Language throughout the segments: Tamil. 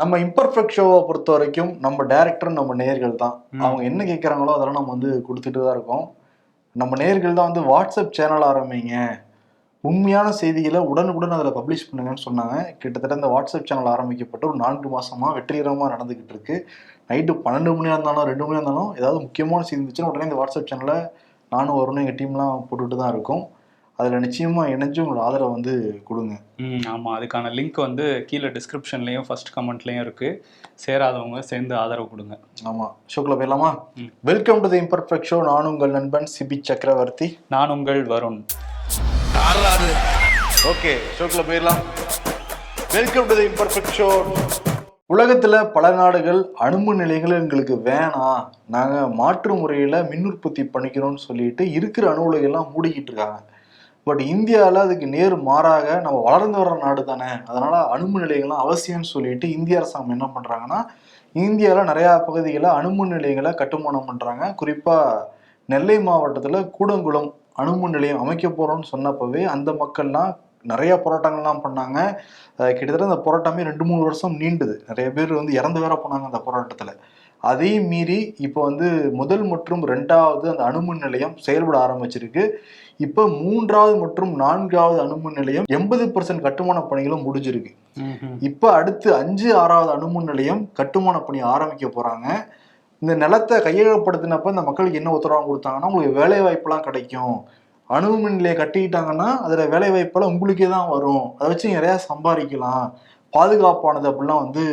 நம்ம இம்பர்ஃபெக்ட் ஷோவை பொறுத்த வரைக்கும் நம்ம டேரக்டர் நம்ம நேயர்கள் தான். அவங்க என்ன கேட்குறாங்களோ அதெல்லாம் நம்ம வந்து கொடுத்துட்டு தான் இருக்கோம். நம்ம நேயர்கள் தான் வந்து வாட்ஸ்அப் சேனல் ஆரம்பிங்க. உண்மையான செய்திகளை உடனுக்குடன் அதில் பப்ளிஷ் பண்ணுங்கன்னு சொன்னாங்க. கிட்டத்தட்ட இந்த வாட்ஸ்அப் சேனல் ஆரம்பிக்கப்பட்டு ஒரு நான்கு மாசமா வெற்றிகரமாக நடந்துகிட்டு இருக்கு. நைட்டு பன்னெண்டு மணியாக இருந்தாலும் ரெண்டு மணியாக இருந்தாலும் ஏதாவது முக்கியமான செய்தி இருந்துச்சுன்னா உடனே இந்த வாட்ஸ்அப் சேனலை நானும் வரணும் எங்கள் டீம்லாம் போட்டுட்டு தான் இருக்கோம். அதில் நிச்சயமாக இணைஞ்சு உங்களோட ஆதரவை வந்து கொடுங்க. ம் ஆமாம் அதுக்கான லிங்க் வந்து கீழே டிஸ்கிரிப்ஷன்லேயும் ஃபர்ஸ்ட் கமெண்ட்லேயும் இருக்குது சேராதவங்க சேர்ந்து ஆதரவு கொடுங்க. ஆமாம் ஷோக்குள்ள போயிடலாமா. Welcome to the imperfect show நான் உங்கள் நண்பன் சிபி சக்கரவர்த்தி. நான் உங்கள் வருண். ஓகே ஷோக்குள்ள போயிடலாம். Welcome to the imperfect show உலகத்துல பல நாடுகள் அணுமின் நிலையங்கள் எங்களுக்கு வேணாம் நாங்க மாற்று முறையில மின் உற்பத்தி பண்ணிக்கிறோம்னு சொல்லிட்டு இருக்கிற அணு உலைகள்லாம் மூடிக்கிட்டு இருக்காங்க. பட் இந்தியாவில் அதுக்கு நேர் மாறாக நம்ம வளர்ந்து வர்ற நாடு தானே. அதனால் அணுமின் நிலையங்கள்லாம் அவசியம்னு சொல்லிட்டு இந்திய அரசாங்கம் என்ன பண்ணுறாங்கன்னா இந்தியாவில் நிறையா பகுதிகளில் அணுமின் நிலையங்களை கட்டுமானம் பண்ணுறாங்க குறிப்பாக நெல்லை மாவட்டத்தில் கூடங்குளம் அணுமின் நிலையம் அமைக்க போகிறோம்னு சொன்னப்பவே அந்த மக்கள்லாம் நிறைய போராட்டங்கள்லாம் பண்ணாங்க. கிட்டத்தட்ட அந்த போராட்டமே ரெண்டு மூணு வருஷம் நீண்டுது. நிறைய பேர் வந்து இறந்து வேற போனாங்க அந்த போராட்டத்தில். அதையும் மீறி இப்போ வந்து முதல் மற்றும் ரெண்டாவது அந்த அணுமின் நிலையம் செயல்பட ஆரம்பிச்சிருக்கு. இப்போ மூன்றாவது மற்றும் நான்காவது அணுமின் நிலையம் எண்பது பர்சன்ட் கட்டுமான பணிகளும் முடிஞ்சிருக்கு. இப்போ அடுத்து அஞ்சு ஆறாவது அணுமின் நிலையம் கட்டுமான பணி ஆரம்பிக்க போறாங்க. இந்த நிலத்தை கையகப்படுத்தினப்ப இந்த மக்களுக்கு என்ன உத்தரவாதம் கொடுத்தாங்கன்னா உங்களுக்கு வேலை வாய்ப்பெல்லாம் கிடைக்கும். அணுமின் நிலையம் கட்டிக்கிட்டாங்கன்னா அதில் வேலை வாய்ப்பெல்லாம் உங்களுக்கே தான் வரும். அதை வச்சு நிறையா சம்பாதிக்கலாம். பாதுகாப்பானது அப்படிலாம் வந்து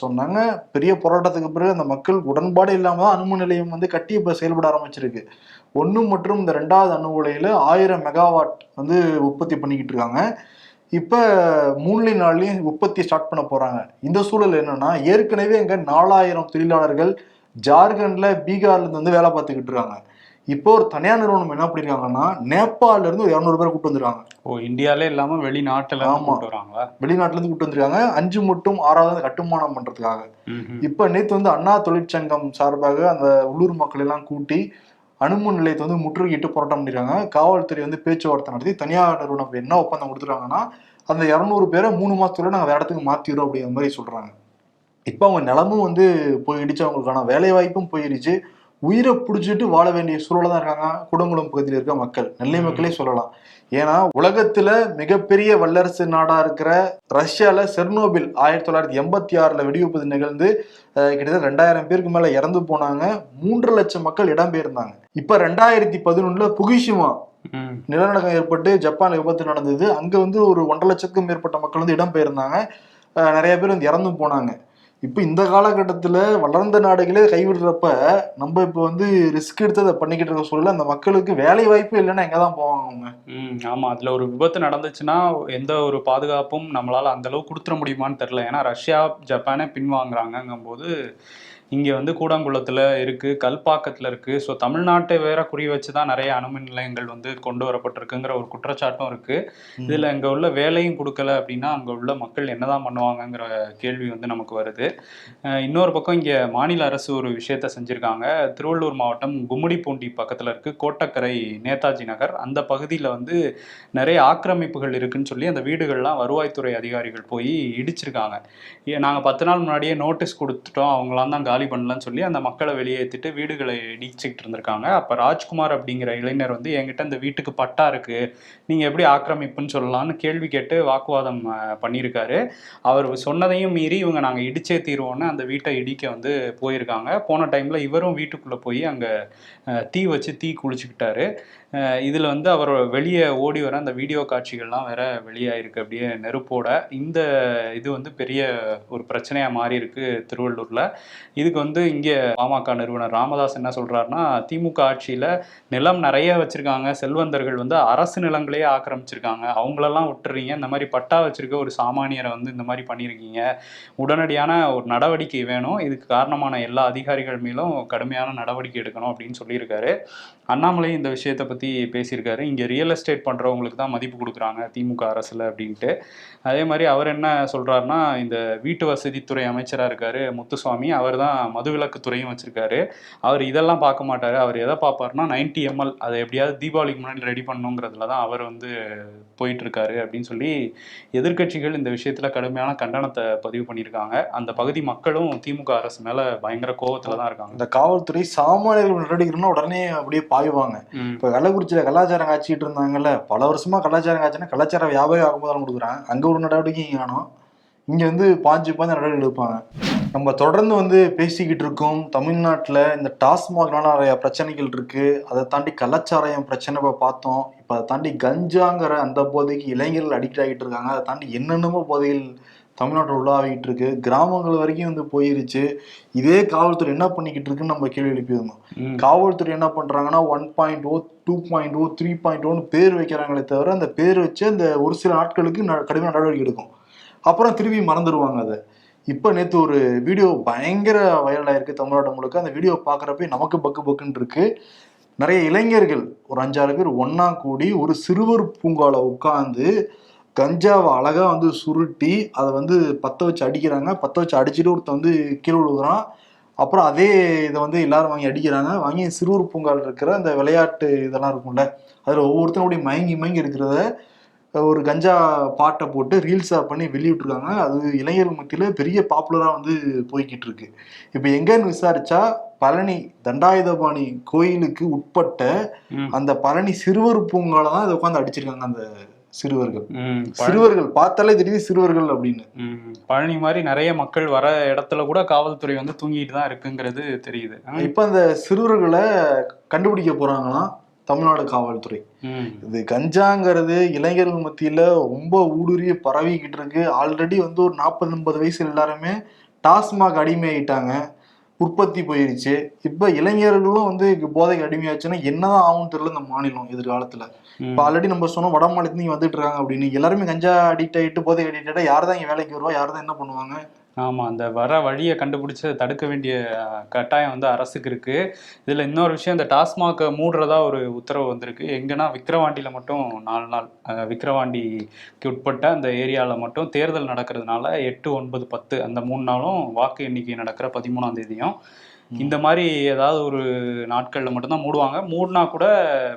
சொன்னாங்க. பெரிய போராட்டத்துக்கு பிறகு அந்த மக்கள் உடன்பாடு இல்லாமல் தான் அணுமு நிலையம் வந்து கட்டி இப்போ செயல்பட ஆரம்பிச்சிருக்கு. ஒன்று மற்றும் இந்த ரெண்டாவது அணு உலையில் ஆயிரம் மெகாவாட் வந்து உற்பத்தி பண்ணிக்கிட்டு இருக்காங்க. இப்போ மூணு நாள்லையும் உற்பத்தி ஸ்டார்ட் பண்ண போகிறாங்க இந்த சூழல் என்னன்னா ஏற்கனவே இங்கே நாலாயிரம் தொழிலாளர்கள் ஜார்க்கண்டில் பீகார்லேருந்து வந்து வேலை பார்த்துக்கிட்டு இருக்காங்க. இப்போ ஒரு தனியார் நிறுவனம் என்ன பண்ணிருக்காங்கன்னா நேபாள்ல இருந்து ஒரு இரநூறு பேர் கூட்டு வந்துருக்காங்க. ஓ இந்தியாலே இல்லாமல் வெளிநாட்டுல. கூட்டு வராங்களா? வெளிநாட்டுல இருந்து கூட்டு வந்திருக்காங்க. அஞ்சு மட்டும் ஆறாவது கட்டுமானம் பண்றதுக்காக. இப்ப நேத்து வந்து அண்ணா தொழிற்சங்கம் சார்பாக அந்த உள்ளூர் மக்கள் எல்லாம் கூட்டி அணுமின் நிலையத்தை வந்து முற்றுகையிட்டு போராட்டம் பண்ணிருக்காங்க. காவல்துறை வந்து பேச்சுவார்த்தை நடத்தி தனியார் நிறுவனம் என்ன ஒப்பந்தம் கொடுத்துருக்காங்கன்னா அந்த இரநூறு பேரை மூணு மாசத்துல நாங்க வேற இடத்துக்கு மாத்திடுறோம் அப்படிங்கிற மாதிரி சொல்றாங்க. இப்போ அவங்க நிலமும் வந்து போயிடுச்சு அவங்களுக்கான வேலை வாய்ப்பும் போயிடுச்சு. உயிரை பிடிச்சிட்டு வாழ வேண்டிய சூழல தான் இருக்காங்க. குடங்குளம் பகுதியில் இருக்க மக்கள். நெல்லை மக்களே சொல்லலாம். ஏன்னா உலகத்துல மிகப்பெரிய வல்லரசு நாடா இருக்கிற ரஷ்யால செர்னோபில் ஆயிரத்தி தொள்ளாயிரத்தி எண்பத்தி ஆறுல வெடிவிப்பது நிகழ்ந்து கிட்டத்தட்ட ரெண்டாயிரம் பேருக்கு மேல இறந்து போனாங்க. மூன்று லட்சம் மக்கள் இடம்பெயர்ந்தாங்க. இப்ப ரெண்டாயிரத்தி பதினொன்னுல புகிஷிமா. நிலநடுக்கம் ஏற்பட்டு ஜப்பான் விபத்து நடந்தது. அங்க வந்து ஒரு ஒன்றரை லட்சத்துக்கும் மேற்பட்ட மக்கள் வந்து இடம்பெயர்ந்தாங்க. நிறைய பேர் வந்து இறந்து போனாங்க. இப்போ இந்த காலகட்டத்தில் வளர்ந்த நாடுகளே கைவிடுறப்ப நம்ம இப்போ வந்து ரிஸ்க் எடுத்து அதை பண்ணிக்கிட்டு இருக்க சூழல அந்த மக்களுக்கு வேலை வாய்ப்பு இல்லைன்னா எங்கே தான் போவாங்க அவங்க? ம் ஆமாம் அதில் ஒரு விபத்து நடந்துச்சுன்னா எந்த ஒரு பாதுகாப்பும் நம்மளால் அந்த அளவுக்கு கொடுத்துட முடியுமான்னு தெரில ஏன்னா ரஷ்யா ஜப்பானே பின்வாங்குறாங்கங்கும்போது இங்கே வந்து கூடங்குளத்தில் இருக்குது கல்பாக்கத்தில் இருக்குது ஸோ தமிழ்நாட்டை வேற குறி வச்சு தான் நிறைய அணுமின் நிலையங்கள் வந்து கொண்டு வரப்பட்டிருக்குங்கிற ஒரு குற்றச்சாட்டும் இருக்குது இதில் இங்கே உள்ள வேலையும் கொடுக்கல அப்படின்னா அங்கே உள்ள மக்கள் என்னதான் பண்ணுவாங்கங்கிற கேள்வி வந்து நமக்கு வருது. இன்னொரு பக்கம் இங்கே மாநில அரசு ஒரு விஷயத்த செஞ்சுருக்காங்க. திருவள்ளூர் மாவட்டம் கும்மிடிப்பூண்டி பக்கத்தில் இருக்குது கோட்டக்கரை நேதாஜி நகர். அந்த பகுதியில் வந்து நிறைய ஆக்கிரமிப்புகள் இருக்குன்னு சொல்லி அந்த வீடுகள்லாம் வருவாய்த்துறை அதிகாரிகள் போய் இடிச்சிருக்காங்க. நாங்கள் பத்து நாள் முன்னாடியே நோட்டீஸ் கொடுத்துட்டோம். அவங்களாம் தான் காலி பண்ணலன்னு சொல்லி அந்த மக்களை வெளியேற்றிட்டு வீடுகளை இடிச்சுக்கிட்டு இருந்திருக்காங்க. அப்போ ராஜ்குமார் அப்படிங்கிற இளைஞர் வந்து என்கிட்ட இந்த வீட்டுக்கு பட்டா இருக்கு நீங்கள் எப்படி ஆக்கிரமிப்புன்னு சொல்லலாம்னு கேள்வி கேட்டு வாக்குவாதம் பண்ணியிருக்காரு. அவர் சொன்னதையும் மீறி இவங்க நாங்கள் இடிச்சே தீருவோன்னு அந்த வீட்டை இடிக்க வந்து போயிருக்காங்க. போன டைமில் இவரும் வீட்டுக்குள்ளே போய் அங்கே தீ வச்சு தீ குளிச்சுக்கிட்டாரு. இதில் வந்து அவர் வெளியே ஓடி வர அந்த வீடியோ காட்சிகள்லாம் வேற வெளியாயிருக்கு. அப்படியே நெருப்போட. இந்த இது வந்து பெரிய ஒரு பிரச்சனையாக மாறி இருக்கு திருவள்ளூரில். இதுக்கு வந்து இங்கே பாமக நிறுவனர் ராமதாஸ் என்ன சொல்கிறாருன்னா திமுக ஆட்சியில் நிலம் நிறைய வச்சுருக்காங்க. செல்வந்தர்கள் வந்து அரசு நிலங்களையே ஆக்கிரமிச்சிருக்காங்க. அவங்களெல்லாம் விட்டுறீங்க. இந்த மாதிரி பட்டா வச்சுருக்க ஒரு சாமானியரை வந்து இந்த மாதிரி பண்ணியிருக்கீங்க. உடனடியான ஒரு நடவடிக்கை வேணும். இதுக்கு காரணமான எல்லா அதிகாரிகள் மேலும் கடுமையான நடவடிக்கை எடுக்கணும் அப்படின்னு சொல்லியிருக்காரு. அண்ணாமலை இந்த விஷயத்தை பற்றி பத்தி பேசியிருக்காரு. இங்க ரியல் எஸ்டேட் பண்றவங்களுக்கு தான் மதிப்பு கொடுக்குறாங்க திமுக அரசுல அப்படின்ட்டு. அதே மாதிரி அவர் என்ன சொல்றாருன்னா இந்த வீட்டு வசதித்துறை அமைச்சரா இருக்காரு முத்துசுவாமி அவர் தான் மதுவிலக்கு துறையும் வச்சிருக்காரு. அவர் இதெல்லாம் பார்க்க மாட்டாரு. அவர் எதை பார்ப்பாருன்னா 90 எம்எல் அதை எப்படியாவது தீபாவளிக்கு முன்னாடி ரெடி பண்ணணுங்கிறதுல தான் அவர் வந்து போயிட்டு இருக்காரு அப்படின்னு சொல்லி எதிர்க்கட்சிகள் இந்த விஷயத்துல கடுமையான கண்டனத்தை பதிவு பண்ணியிருக்காங்க. அந்த பகுதி மக்களும் திமுக அரசு மேல பயங்கர கோவத்துல தான் இருக்காங்க. இந்த காவல்துறை சாமானியர்கள் நடவடிக்கைன்னா உடனே அப்படியே பாய்வாங்க. இப்ப கள்ளக்குறிச்சியில கலாச்சாரம் காய்ச்சிட்டு இருந்தாங்கல்ல பல வருஷமா கலாச்சாரம் காய்ச்சினா கலாச்சார வியாபாரம் ஆகும்போது கொடுக்குறாங்க. அங்க ஒரு நடவடிக்கை காணும். இங்க வந்து பாஞ்சு பாஞ்சு நடவடிக்கை எடுப்பாங்க. நம்ம தொடர்ந்து வந்து பேசிக்கிட்டு இருக்கோம். தமிழ்நாட்டில் இந்த டாஸ்மாக்னால நிறைய பிரச்சனைகள் இருக்கு. அதை தாண்டி கலாச்சாரம் பிரச்சனை இப்போ பார்த்தோம். இப்போ அதை தாண்டி கஞ்சாங்கிற அந்த போதைக்கு இளைஞர்கள் அடிக்ட் ஆகிட்டு இருக்காங்க. அதை தாண்டி என்னென்னமோ போதைகள் தமிழ்நாட்டில் உள்ளாகிட்டு இருக்கு. கிராமங்கள் வரைக்கும் வந்து போயிருச்சு. இதே காவல்துறை என்ன பண்ணிக்கிட்டு இருக்குன்னு நம்ம கேள்வி எழுப்பியிருந்தோம். காவல்துறை என்ன பண்றாங்கன்னா one point O two point O three point ஓன்னு பேர் வைக்கிறாங்களே தவிர அந்த பேர் வச்சு அந்த ஒரு சில நாட்களுக்கு கடுமையான நடவடிக்கை எடுக்கும். அப்புறம் திரும்பி மறந்துடுவாங்க அதை. இப்போ நேற்று ஒரு வீடியோ பயங்கர வைரலாக இருக்கு தமிழ்நாடு முழுக்க. அந்த வீடியோ பார்க்குறப்ப நமக்கு பக்கு பக்குன்னு இருக்கு. நிறைய இளைஞர்கள் ஒரு அஞ்சாறு பேர் ஒண்ணா கூடி ஒரு சிறுவர் பூங்கால உட்காந்து கஞ்சாவை அழகா வந்து சுருட்டி அதை வந்து பத்த வச்சு அடிக்கிறாங்க. பத்த வச்சு அடிச்சுட்டு ஒருத்தன் வந்து கீழே விழுகுறான். அப்புறம் அதே இதை வந்து எல்லாரும் வாங்கி அடிக்கிறாங்க. வாங்கி சிறுவர் பூங்கால் இருக்கிற அந்த விளையாட்டு இதெல்லாம் இருக்கும்ல அதில் ஒவ்வொருத்தனுடைய மயங்கி மயங்கி இருக்கிறத ஒரு கஞ்சா பாட்டை போட்டு ரீல்ஸாக பண்ணி வெளியிட்ருக்காங்க அது இளைஞர்கள் மத்தியில் பெரிய பாப்புலராக வந்து போய்கிட்டு இருக்கு. இப்போ எங்கன்னு விசாரிச்சா பழனி தண்டாயுதபாணி கோயிலுக்கு உட்பட்ட. அந்த பழனி சிறுவர் பூங்கால தான் இதை உட்காந்து அடிச்சிருக்காங்க அந்த சிறுவர்கள். சிறுவர்கள் பார்த்தாலே தெரியுது சிறுவர்கள் அப்படின்னு. பழனி மாதிரி நிறைய மக்கள் வர இடத்துல கூட காவல்துறை வந்து தூங்கிட்டு தான் இருக்குங்கிறது தெரியுது. இப்ப அந்த சிறுவர்களை கண்டுபிடிக்க போறாங்களாம் தமிழ்நாடு காவல்துறை. இது கஞ்சாங்கிறது இளைஞர்கள் மத்தியில ரொம்ப ஊடுருவி பரவிக்கிட்டு இருக்கு. ஆல்ரெடி வந்து ஒரு நாற்பது ஐம்பது வயசு எல்லாருமே டாஸ்மாக் அடிமையாயிட்டாங்க. உற்பத்தி போயிருச்சு. இப்ப இளைஞர்களும் வந்து போதைக்கு அடிமையாச்சுன்னா என்னதான் ஆகும் தெரியல இந்த மாநிலம் எதிர்காலத்துல. இப்ப ஆல்ரெடி நம்ம சொன்னோம் வட மாநிலத்துல இங்க வந்துட்டு இருக்காங்க அப்படின்னு. எல்லாருமே கஞ்சா அடிக்ட் ஆயிட்டு போதை அடிக்ட் ஆயிட்டா யார் தான் இங்க வேலைக்கு வருவா? யார் தான் என்ன பண்ணுவாங்க? ஆமாம் அந்த வர வழியை கண்டுபிடிச்சி தடுக்க வேண்டிய கட்டாயம் வந்து அரசுக்கு இருக்குது இதில் இன்னொரு விஷயம் இந்த டாஸ்மாக மூடுறதா ஒரு உத்தரவு வந்திருக்கு. எங்கன்னா விக்கிரவாண்டியில் மட்டும் நாலு நாள் விக்கிரவாண்டிக்கு உட்பட்ட அந்த ஏரியாவில் மட்டும் தேர்தல் நடக்கிறதுனால எட்டு ஒன்பது பத்து அந்த மூணு நாளும் வாக்கு எண்ணிக்கை நடக்கிற பதிமூணாம் தேதியும் இந்த மாதிரி ஏதாவது ஒரு நாட்கள்ல மட்டும்தான் மூடுவாங்க. மூடினா கூட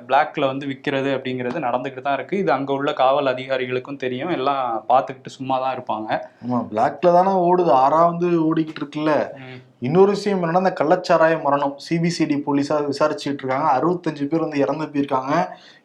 பிளாக்ல வந்து விற்கிறது அப்படிங்கிறது நடந்துக்கிட்டு தான் இருக்கு. இது அங்க உள்ள காவல் அதிகாரிகளுக்கும் தெரியும். எல்லாம் பார்த்துக்கிட்டு சும்மா தான் இருப்பாங்க. ஆமா பிளாக்ல தானே ஓடுது. ஆறா வந்து ஓடிக்கிட்டு இருக்குல்ல. இன்னொரு விஷயம் என்னன்னா இந்த கள்ளச்சாராய மரணம். சிபிசிடி போலீஸா விசாரிச்சுட்டு இருக்காங்க. அறுபத்தஞ்சு பேர் வந்து இறந்து போயிருக்காங்க.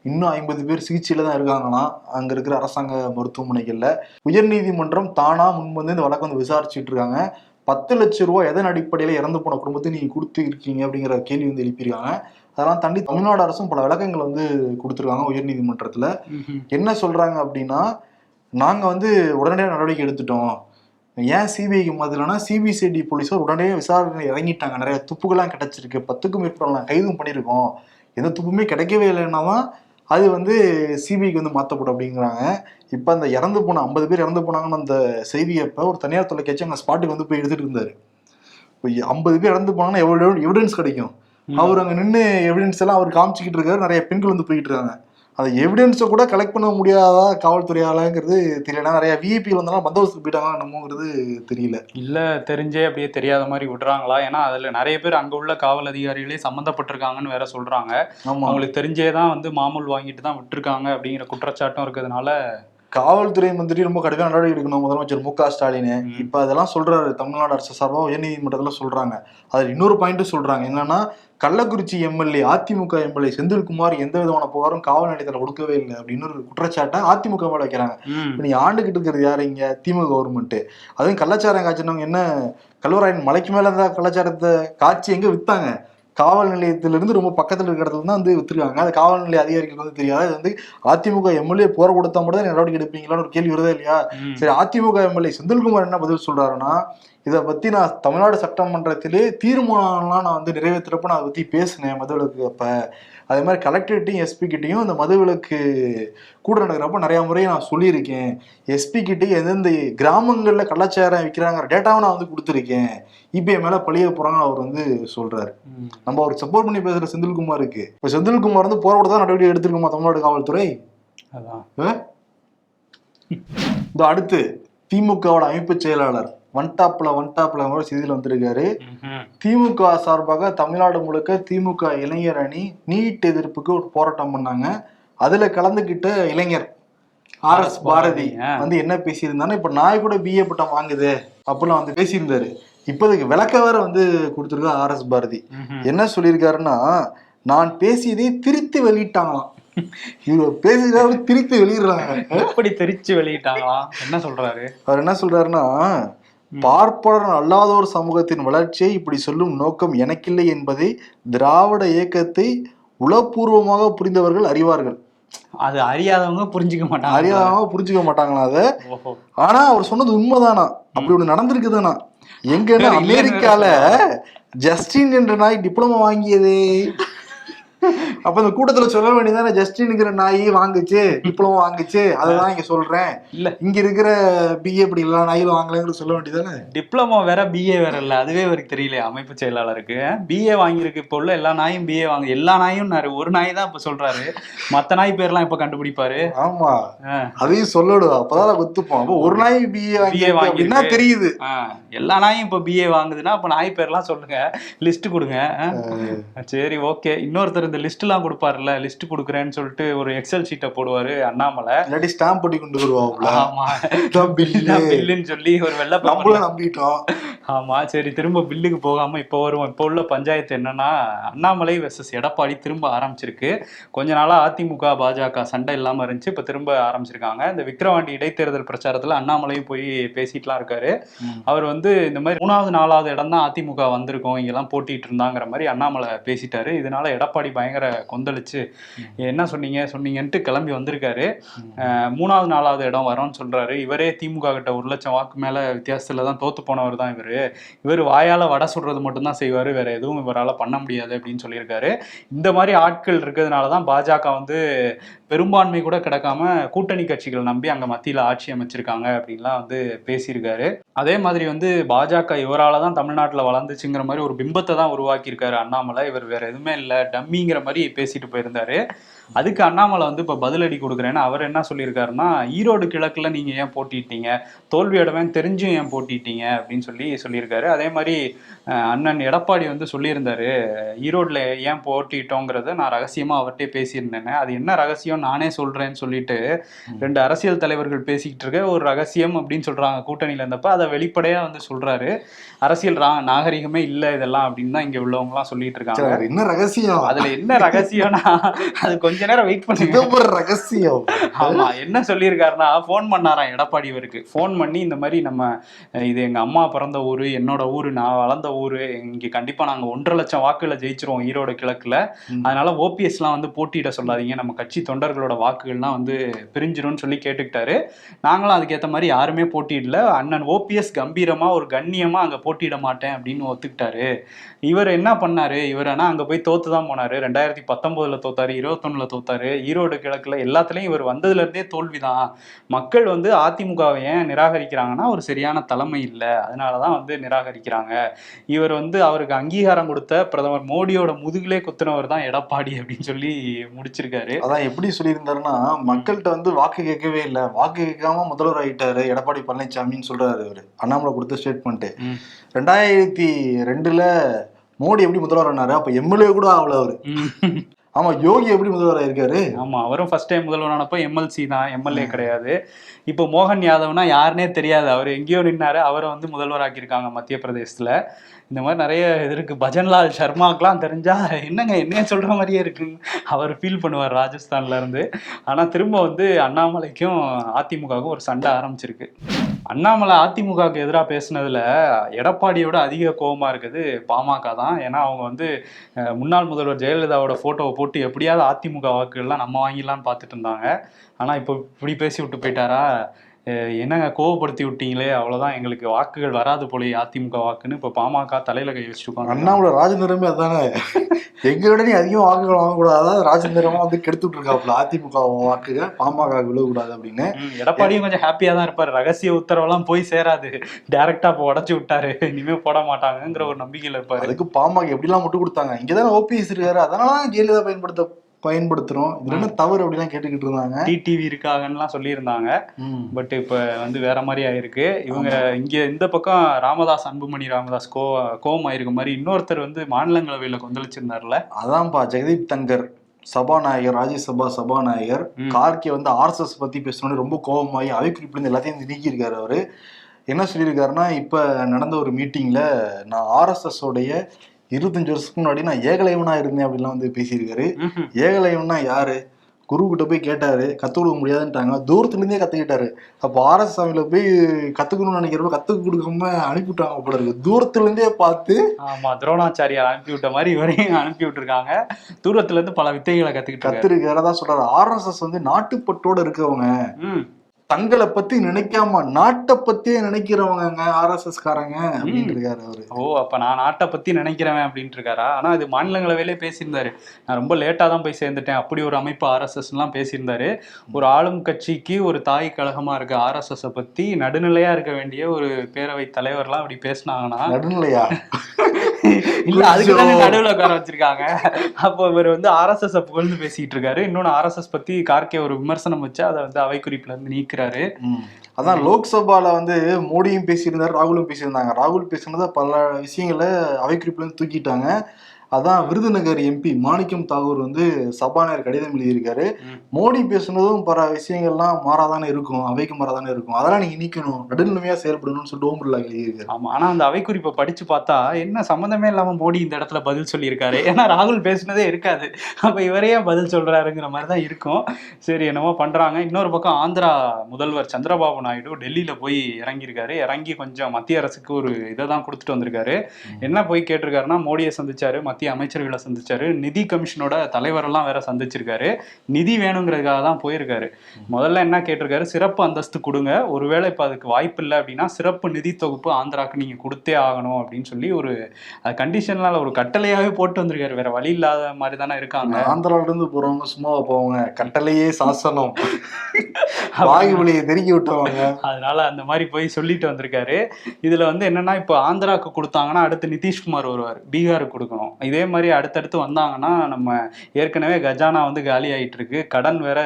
இன்னும் ஐம்பது பேர் சிகிச்சையில தான் இருக்காங்களாம் அங்க இருக்கிற அரசாங்க மருத்துவமனைகள்ல. உயர்நீதிமன்றம் தானா முன் வந்து இந்த வழக்கு வந்து விசாரிச்சுட்டு இருக்காங்க. பத்து லட்சம் ரூபாய் எதன் அடிப்படையில இறந்து போன குடும்பத்துக்கு நீங்க கொடுத்து இருக்கீங்க அப்படிங்கிற கேள்வி வந்து எழுப்பியிருக்காங்க. அதெல்லாம் தாண்டி தமிழ்நாடு அரசும் பல விளக்கங்களை வந்து கொடுத்துருக்காங்க உயர்நீதிமன்றத்துல. என்ன சொல்றாங்க அப்படின்னா நாங்க வந்து உடனடியாக நடவடிக்கை எடுத்துட்டோம். ஏன் சிபிஐக்கு மாதிரினா சிபிசிஐடி போலீஸார் உடனடியாக விசாரணை இறங்கிட்டாங்க. நிறைய துப்புகள்லாம் கிடைச்சிருக்கு. பத்துக்கும் மேற்பட்ட கைதும் பண்ணியிருக்கோம். எந்த துப்புமே கிடைக்கவே இல்லைன்னா தான் அது வந்து சிபிஐக்கு வந்து மாற்றப்படும் அப்படிங்கிறாங்க. இப்போ அந்த இறந்து போன ஐம்பது பேர் இறந்து போனாங்கன்னு அந்த செய்தியை இப்போ ஒரு தனியார் தொலைக்காட்சி அங்கே ஸ்பாட்டுக்கு வந்து போய் எடுத்துட்டு இருந்தாரு. இப்போ ஐம்பது பேர் இறந்து போனாங்கன்னா எவ்வளோ எவிடன்ஸ் கிடைக்கும். அவர் அங்கே நின்று எவிடன்ஸ் எல்லாம் அவர் காமிச்சிக்கிட்டு இருக்காரு. நிறைய பெண்கள் வந்து போயிட்டு இருக்காங்க. அந்த எவிடன்ஸை கூட கலெக்ட் பண்ண முடியாதா காவல்துறையாலங்கிறது தெரியல. நிறைய விஐபி வந்தாலும் பந்தோபஸ்து போயிட்டாங்க என்னமோங்கிறது தெரியல. இல்ல தெரிஞ்சே அப்படியே தெரியாத மாதிரி விடுறாங்களா? ஏன்னா அதுல நிறைய பேர் அங்க உள்ள காவல் அதிகாரிகளே சம்மந்தப்பட்டிருக்காங்கன்னு வேற சொல்றாங்க. ஆமா. அவங்களுக்கு தெரிஞ்சே தான் வந்து மாமூல் வாங்கிட்டு தான் விட்டுருக்காங்க அப்படிங்கிற குற்றச்சாட்டும் இருக்கிறதுனால காவல்துறை மந்திரி ரொம்ப கடுமையான நடவடிக்கை எடுக்கணும். முதலமைச்சர் மு க ஸ்டாலின். இப்ப அதெல்லாம் சொல்றாரு. தமிழ்நாடு அரசு சார்பாக உயர்நீதிமன்றத்துல சொல்றாங்க. அதுல இன்னொரு பாயிண்ட் சொல்றாங்க. என்னன்னா கள்ளக்குறிச்சி எம்எல்ஏ அதிமுக எம்எல்ஏ செந்தில்குமார் எந்த விதமான புகாரும் காவல் நிலையத்துல கொடுக்கவே இல்லை அப்படின்னு ஒரு குற்றச்சாட்டை அதிமுக மேல வைக்கிறாங்க. நீ ஆண்டுகிட்டு இருக்கிறது யாரு இங்க? திமுக கவர்மெண்ட் அதுவும் கள்ளச்சாரம் காய்ச்சினவங்க என்ன கல்வராயன் மலைக்கு மேல இருந்த கள்ளச்சாரத்தை காய்ச்சி எங்க வித்தாங்க? காவல் நிலையத்திலிருந்து ரொம்ப பக்கத்துல இருக்கிற இடத்துல தான் வந்து வித்துருக்காங்க. அது காவல் நிலைய அதிகாரிகளுக்கு வந்து தெரியாது. அது வந்து அதிமுக எம்எல்ஏ போற கொடுத்தா மட்டும் தான் நடவடிக்கை எடுப்பீங்களான்னு ஒரு கேள்வி வருதா இல்லையா. சரி அதிமுக எம்எல்ஏ செந்தில்குமார் என்ன பதில் சொல்றாருன்னா இதை பத்தி நான் தமிழ்நாடு சட்டமன்றத்திலே தீர்மானம்லாம் நான் வந்து நிறைவேற்றுறப்ப நான் அதை பத்தி பேசினேன் மதுவிலக்கு அப்ப. அதே மாதிரி கலெக்டரேட்டையும் எஸ்பி கிட்டையும் இந்த மதுவிலக்கு கூட நடக்கிறப்ப நிறைய முறை நான் சொல்லியிருக்கேன். எஸ்பி கிட்ட எந்தெந்த கிராமங்கள்ல கலாச்சாரம் விற்கிறாங்கிற டேட்டாவை நான் வந்து கொடுத்துருக்கேன். இப்போ மேல பழிய போறாங்கன்னு அவர் வந்து சொல்றாரு. ம். நம்ம அவருக்கு சப்போர்ட் பண்ணி பேசுற செந்தில்குமாருக்கு. இப்போ செந்தில்குமார் வந்து போராட தான் நடவடிக்கை எடுத்திருக்குமா தமிழ்நாடு காவல்துறை? அதான். இந்த அடுத்து திமுகவோட அமைப்பு செயலாளர். ஒன்டாப்ல ஒன்டாப்ல கூட செய்தியில் வந்திருக்காரு. திமுக சார்பாக தமிழ்நாடு முழுக்க திமுக இளைஞர் அணி நீட் எதிர்ப்புக்கு ஒரு போராட்டம் பண்ணாங்க. அதுல கலந்துக்கிட்ட இளைஞர் ஆர் எஸ் பாரதி. வந்து என்ன பேசியிருந்தாருன்னா இப்ப நாய் கூட பிஏ பட்டம் வாங்குது அப்படிலாம் வந்து பேசியிருந்தாரு. இப்போதைக்கு விளக்க வேற வந்து கொடுத்துருக்கா ஆர் எஸ் பாரதி. என்ன சொல்லியிருக்காருன்னா நான் பேசியதை திருத்தி வெளியிட்டாங்களாம். இவங்க பேசியதை திருத்தி வெளியிடுறாங்க. எப்படி தெரிச்சு வெளியிட்டாங்களாம்? என்ன சொல்றாரு? அவர் என்ன சொல்றாருன்னா பார்ப்பனர் அல்லாதோர் சமூகத்தின் வளர்ச்சியை இப்படி சொல்லும் நோக்கம் எனக்கில்லை என்பதை திராவிட இயக்கத்தை உளப்பூர்வமாக புரிந்தவர்கள் அறிவார்கள். அது அறியாதவங்க புரிஞ்சுக்க மாட்டாங்க. அறியாதவங்க புரிஞ்சுக்க மாட்டாங்களா அத? ஆனா அவர் சொன்னது உண்மைதானா? அப்படி ஒண்ணு நடந்திருக்குதானா? எங்கன்னா அமெரிக்கால ஜஸ்டின் என்ற நாய் டிப்ளமோ வாங்கியதே. அப்ப இந்த கூட்டத்துல சொல்ல வேண்டியதானே ஜஸ்டின்ங்கிற நாய் வாங்குச்சு டிப்ளமோ வாங்குச்சு. அதுதான் இங்க சொல்றேன். இல்ல. இங்க இருக்கிற பிஏ இப்படி எல்லா நாயிலும் வாங்கலங்கிறது சொல்ல வேண்டியதானே டிப்ளமோ வேற பிஏ வேற இல்ல. அதுவே அவருக்கு தெரியல அமைப்பு செயலாளருக்கு. பிஏ வாங்கியிருக்கு இப்போ உள்ள எல்லா நாயும் பிஏ வாங்க எல்லா நாயும் ஒரு நாய் தான் இப்ப சொல்றாரு. மத்த நாய் பேர்லாம் இப்ப கண்டுபிடிப்பாரு. ஆமா. அதையும் சொல்லணும் அப்பதான் ஒத்துப்போம். அப்போ ஒரு நாய் பிஏ வாங்கி அப்படின்னா வாங்கியிருக்கு. தெரியுது. எல்லா நாயும் இப்ப பிஏ வாங்குதுன்னா அப்ப நாய் பேர்லாம் சொல்லுங்க. லிஸ்ட் கொடுங்க. சரி ஓகே. இன்னொருத்தர் இந்த லிஸ்ட் எல்லாம் கொடுப்பாருல்ல லிஸ்ட் கொடுக்குறேன்னு சொல்லிட்டு ஒரு எக்ஸல் ஷீட்டை போடுவாரு அண்ணாமலை. இல்லாட்டி ஸ்டாம்ப் பண்ணி கொண்டு வருவாப்ல ஆமா. பில்லுன்னு சொல்லி ஒரு வெள்ளை நம்மளும் நம்பிட்டோம். ஆமா சரி திரும்ப பில்லுக்கு போகாம இப்ப வருவோம். இப்ப உள்ள பஞ்சாயத்து என்னன்னா அண்ணாமலை வெர்சஸ் எடப்பாடி திரும்ப ஆரம்பிச்சிருக்கு. கொஞ்ச நாளா அதிமுக பாஜக சண்டை இல்லாம இருந்துச்சு. இப்ப திரும்ப ஆரம்பிச்சிருக்காங்க. இந்த விக்கிரவாண்டி இடைத்தேர்தல் பிரச்சாரத்துல அண்ணாமலையும் போய் பேசிட்டுலாம் இருக்காரு. அவர் வந்து இந்த மாதிரி மூணாவது நாலாவது இடம் தான் அதிமுக வந்திருக்கோம். இங்கெல்லாம் போட்டிட்டு இருந்தாங்கிற மாதிரி அண்ணாமலை பேசிட்டாரு. இதனால எடப்பாடி பயங்கர கொந்தளிச்சு என்ன சொன்னீங்க? சொன்னீங்கன்ட்டு கிளம்பி வந்திருக்காரு. மூணாவது நாலாவது இடம் வரோம்னு சொல்றாரு. இவரே திமுக கிட்ட ஒரு லட்சம் வாக்கு மேல வித்தியாசத்துல தான் தோத்து போனவர் தான் இவரு. இவர் வாயால வடை சுடுறது மட்டும்தான் செய்வாரு. வேற எதுவும் இவரால பண்ண முடியாது அப்படின்னு சொல்லியிருக்காரு. இந்த மாதிரி ஆட்கள் இருக்கிறதுனால தான் பாஜக வந்து பெரும்பான்மை கூட கிடைக்காம கூட்டணி கட்சிகள் நம்பி அங்க மத்தியில ஆட்சி அமைச்சிருக்காங்க அப்படின்லாம் வந்து பேசியிருக்காரு. அதே மாதிரி வந்து பாஜக இவரால தான் தமிழ்நாட்டுல வளர்ந்துச்சுங்கிற மாதிரி ஒரு பிம்பத்தை தான் உருவாக்கியிருக்காரு அண்ணாமலை. இவர் வேற எதுவுமே இல்லை. டம்மிங்கிற மாதிரி பேசிட்டு போயிருந்தாரு. அதுக்கு அண்ணாமலை வந்து இப்ப பதிலடி கொடுக்குறேன்னு அவர் என்ன சொல்லியிருக்காருன்னா ஈரோடு கிழக்குல நீங்க ஏன் போட்டிட்டீங்க? தோல்வியோடவன் தெரிஞ்சும் ஏன் போட்டிட்டீங்க? அப்படின்னு சொல்லி சொல்லியிருக்காரு. அதே மாதிரி அண்ணன் எடப்பாடி வந்து சொல்லியிருந்தாரு ஈரோட்ல ஏன் போட்டிட்டோங்கிறத நான் ரகசியமா அவர்கிட்டயே பேசியிருந்தேனே. அது என்ன ரகசியம் நானே சொல்றேன்னு சொல்லிட்டு ரெண்டு அரசியல் தலைவர்கள் பேசிக்கிட்டு இருக்க ஒரு ரகசியம் அப்படின்னு சொல்றாங்க கூட்டணியில இருந்தப்ப அதை வெளிப்படையா வந்து சொல்றாரு. அரசியல் நாகரிகமே இல்ல இதெல்லாம் அப்படின்னு தான் இங்க உள்ளவங்க எல்லாம் சொல்லிட்டு இருக்காங்க. என்ன ரகசியம்? அதுல என்ன ரகசியம்னா அது கொஞ்ச நேரம் வெயிட் பண்ணுங்க. சிதம்பர ரகசியம். ஆமா என்ன சொல்லியிருக்காருன்னா ஃபோன் பண்ணாராம் எடப்பாடி இவருக்கு. ஃபோன் பண்ணி இந்த மாதிரி நம்ம இது எங்க அம்மா பிறந்த ஊரு என்னோட ஊரு நான் வளர்ந்த ஊரு இங்க கண்டிப்பா நாங்க ஒன்றரை லட்சம் வாக்குல ஜெயிச்சிருவோம் ஈரோடு கிழக்குல. அதனால ஓபிஎஸ்லாம் வந்து போட்டியிட சொல்லாதீங்க. நம்ம கட்சி தொண்டர்களோட வாக்குகள்லாம் வந்து பிரிஞ்சிரும்னு சொல்லி கேட்டுக்கிட்டாரு. நாங்களும் அதுக்கேற்ற மாதிரி யாருமே போட்டியிடல. அண்ணன் ஓபிஎஸ் கம்பீரமா ஒரு கண்ணியமா அங்க போட்டியிட மாட்டேன் அப்படின்னு ஒத்துக்கிட்டாரு. இவர் என்ன பண்ணாரு? இவர் ஆனா அங்க போய் தோத்து தான் போனாரு. ரெண்டாயிரத்தி பத்தொன்பதுல தோத்தாரு இருபத்தொன்னுல தோத்தாரு ஈரோடு கிழக்குல எல்லாத்துலயும் இவர் வந்ததுல இருந்தே தோல்விதான். மக்கள் வந்து அதிமுகவை ஏன் நிராகரிக்கிறாங்கன்னா ஒரு சரியான தலைமை இல்லை. அதனாலதான் வந்து நிராகரிக்கிறாங்க. இவர் வந்து அவருக்கு அங்கீகாரம் கொடுத்த பிரதமர் மோடியோட முதுகிலே குத்துனவர் தான் எடப்பாடி அப்படின்னு சொல்லி முடிச்சிருக்காரு. அதான் எப்படி சொல்லியிருந்தாருன்னா மக்கள்கிட்ட வந்து வாக்கு கேட்கவே இல்லை. வாக்கு கேட்காம முதல்வர் ஆயிட்டாரு எடப்பாடி பழனிசாமின்னு சொல்றாரு அவரு அண்ணாமலை கொடுத்த ஸ்டேட்மெண்ட். ரெண்டாயிரத்தி ரெண்டுல மோடி எப்படி முதல்வர் ஆனாரு? அப்ப எம்எல்ஏ கூட ஆகல அவரு. ஆமா யோகி எப்படி முதல்வர் ஆயிருக்காரு? ஆமா அவரும் ஃபர்ஸ்ட் டைம் முதல்வரானப்போ எம்எல்சி தான் எம்எல்ஏ கிடையாது. இப்போ மோகன் யாதவ்னா யாருனே தெரியாது. அவர் எங்கேயோ நின்னாரு. அவரை வந்து முதல்வர் ஆக்கியிருக்காங்க மத்திய பிரதேசத்துல. இந்த மாதிரி நிறைய இது இருக்குது பஜன்லால் சர்மாக்கெலாம் தெரிஞ்சால் என்னங்க என்னைய சொல்கிற மாதிரியே இருக்குன்னு அவர் ஃபீல் பண்ணுவார் ராஜஸ்தான்லேருந்து ஆனால் திரும்ப வந்து அண்ணாமலைக்கும் அதிமுகவுக்கும் ஒரு சண்டை ஆரம்பிச்சிருக்கு. அண்ணாமலை அதிமுகவுக்கு எதிராக பேசினதில் எடப்பாடியோட அதிக கோபமாக இருக்குது பாமக தான். ஏன்னா அவங்க வந்து முன்னாள் முதல்வர் ஜெயலலிதாவோட ஃபோட்டோவை போட்டு எப்படியாவது அதிமுக வாக்குகள்லாம் நம்ம வாங்கிடலான்னு பார்த்துட்டு இருந்தாங்க. ஆனால் இப்போ இப்படி பேசி விட்டு போயிட்டாரா? என்னங்க கோவப்படுத்தி விட்டீங்களே அவ்வளவுதான். எங்களுக்கு வாக்குகள் வராது போல அதிமுக வாக்குன்னு இப்ப பாமக தலையில கை வச்சிருக்காங்க அண்ணாவோட ராஜேந்திரமே அதானே? எங்க விட நீ அதிகம் வாக்குகள் வாங்கக்கூடாது. ராஜேந்திரமா வந்து கெடுத்துட்டு இருக்காப்புல அதிமுக வாக்குக பாமக விழுகக்கூடாது அப்படின்னு. எடப்பாடியும் கொஞ்சம் ஹாப்பியா தான் இருப்பாரு. ரகசிய உத்தரவெல்லாம் போய் சேராது. டைரக்டா இப்போ உடச்சு விட்டாரு. இனிமே போட மாட்டாங்கங்கிற ஒரு நம்பிக்கையில இருப்பாரு. அதுக்கு பாமக எப்படிலாம் முட்டு கொடுத்தாங்க? இங்கதானே ஓபிஎஸ் இருக்காரு. அதனாலதான் ஜெயலலிதா பயன்படுத்த பயன்படுத்துறோம். இதுல என்ன தவறு அப்படிலாம் கேட்டுக்கிட்டு இருந்தாங்க. டிடிவி இருக்காங்கன்னுலாம் சொல்லியிருந்தாங்க. பட் இப்ப வந்து வேற மாதிரி ஆயிருக்கு. இவங்க இங்க இந்த பக்கம் ராமதாஸ் அன்புமணி ராமதாஸ் கோ கோவம் ஆயிருக்க மாதிரி இன்னொருத்தர் வந்து மாநிலங்களவையில கொந்தளிச்சிருந்தாருல. அதான்ப்பா ஜெகதீப் தங்கர் சபாநாயகர் ராஜ்யசபா சபாநாயகர். கார்கே வந்து ஆர்எஸ்எஸ் பத்தி பேசணும்னு ரொம்ப கோபமாகி அவை குறிப்பிலிருந்து எல்லாத்தையும் நீக்கியிருக்காரு அவரு. என்ன சொல்லியிருக்காருன்னா இப்ப நடந்த ஒரு மீட்டிங்ல நான் ஆர்எஸ்எஸ் உடைய இருபத்தஞ்சு வருஷத்துக்கு முன்னாடி நான் ஏகலைவனா இருந்தேன் அப்படிலாம் வந்து பேசியிருக்காரு. ஏகலைவனா யாரு? குரு கிட்ட போய் கேட்டாரு. கத்து கொடுக்க முடியாதுன்ட்டாங்க. தூரத்துல இருந்தே கத்துக்கிட்டாரு. அப்போ ஆர்எஸ் சாமியில போய் கத்துக்கணும்னு நினைக்கிறப்ப கத்துக்க கொடுக்காம அனுப்பிவிட்டாங்க போல இருக்கு. தூரத்துல இருந்தே பார்த்து ஆமா துரோணாச்சாரியார் அனுப்பி விட்ட மாதிரி இவரையும் அனுப்பி விட்டுருக்காங்க தூரத்துல இருந்து பல வித்தைகளை கத்துக்கிட்டு இருக்காரு. கத்திருக்கிறதா சொல்றாரு. ஆர்எஸ்எஸ் வந்து நாட்டுப்பற்றோட இருக்கவங்க. தங்களை பத்தி நினைக்காம நாட்டை பத்தியே நினைக்கிறவங்க ஆர்எஸ்எஸ் காரங்க அப்படின்னு இருக்காரு அவரு. ஓ அப்ப நான் நாட்டை பத்தி நினைக்கிறவன் அப்படின்ட்டு இருக்காரா ஆனா இது மாநிலங்களவையிலே பேசியிருந்தாரு. நான் ரொம்ப லேட்டா தான் போய் சேர்ந்துட்டேன். அப்படி ஒரு அமைப்பு ஆர்எஸ்எஸ் எல்லாம் பேசியிருந்தாரு. ஒரு ஆளும் கட்சிக்கு ஒரு தாய் கழகமா இருக்க ஆர்எஸ்எஸ் பத்தி நடுநிலையா இருக்க வேண்டிய ஒரு பேரவை தலைவர்லாம் அப்படி பேசினாங்கன்னா நடுநிலையா? இல்ல அதுக்கு தானே நடுவுல உட்கார வச்சிருக்காங்க. அப்போ இவர் வந்து ஆர்எஸ்எஸ் புகழ்ந்து பேசிட்டு இருக்காரு. இன்னொன்னு ஆர்எஸ்எஸ் பத்தி கார்கே ஒரு விமர்சனம் வச்சு அதை வந்து அவை குறிப்புல இருந்து நீக்குறாரு. ம். அதான் லோக்சபால வந்து மோடியும் பேசியிருந்தாரு ராகுலும் பேசியிருந்தாங்க. ராகுல் பேசினதை பல விஷயங்களை அவை குறிப்புல இருந்து தூக்கிட்டாங்க. அதான் விருதுநகர் எம்பி மாணிக்கம் தாகூர் வந்து சபாநாயகர் கடிதம் எழுதியிருக்காரு. மோடி பேசுனதும் பல விஷயங்கள்லாம் மாறாதானே இருக்கும் அவைக்கு மாறாதானே இருக்கும். அதெல்லாம் நீங்க நீக்கணும் நடுநிலைமையா செயல்படணும்னு சொல்லிட்டு ஓம் பிர்லா எழுதியிருக்காரு. ஆமா ஆனா அந்த அவை குறிப்பை படிச்சு பார்த்தா என்ன சம்மந்தமே இல்லாம மோடி இந்த இடத்துல பதில் சொல்லியிருக்காரு. ஏன்னா ராகுல் பேசுனதே இருக்காது. அப்ப இவரே பதில் சொல்றாருங்கிற மாதிரி தான் இருக்கும். சரி என்னமோ பண்றாங்க. இன்னொரு பக்கம் ஆந்திரா முதல்வர் சந்திரபாபு நாயுடு டெல்லியில போய் இறங்கியிருக்காரு. இறங்கி கொஞ்சம் மத்திய அரசுக்கு ஒரு இதை தான் கொடுத்துட்டு வந்திருக்காரு. என்ன போய் கேட்டிருக்காருன்னா மோடியை சந்திச்சாரு. மத்திய அமைச்சர்களை சந்திச்சாரு. நிதி கமிஷனோட தலைவரெல்லாம் வேற சந்திச்சிருக்காரு. நிதி வேணுங்கிறதுக்காக தான் போயிருக்காரு. முதல்ல என்ன கேட்டிருக்காரு? சிறப்பு அந்தஸ்து கொடுங்க. ஒருவேளை இப்ப அதுக்கு வாய்ப்பு இல்லை அப்படின்னா சிறப்பு நிதி தொகுப்பு ஆந்திராக்கு நீங்க கொடுத்தே ஆகணும் அப்படின்னு சொல்லி ஒரு கண்டிஷனால ஒரு கட்டளையாவே போட்டு வந்திருக்காரு. வேற வழி இல்லாத மாதிரி தானே இருக்காங்க. ஆந்திரால இருந்து போறவங்க சும்மாவா போவாங்க. கட்டளையே சாசனம். வாயுவலியை தெருக்கி விட்டவங்க அதனால அந்த மாதிரி போய் சொல்லிட்டு வந்திருக்காரு. இதுல வந்து என்னன்னா இப்போ ஆந்திராக்கு கொடுத்தாங்கன்னா அடுத்து நிதிஷ்குமார் வருவார். பீகாருக்கு கொடுக்கணும். இதே மாதிரி அடுத்தடுத்து வந்தாங்கன்னா நம்ம ஏற்கனவே கஜானா வந்து காலி ஆயிட்டு இருக்கு கடன் வேற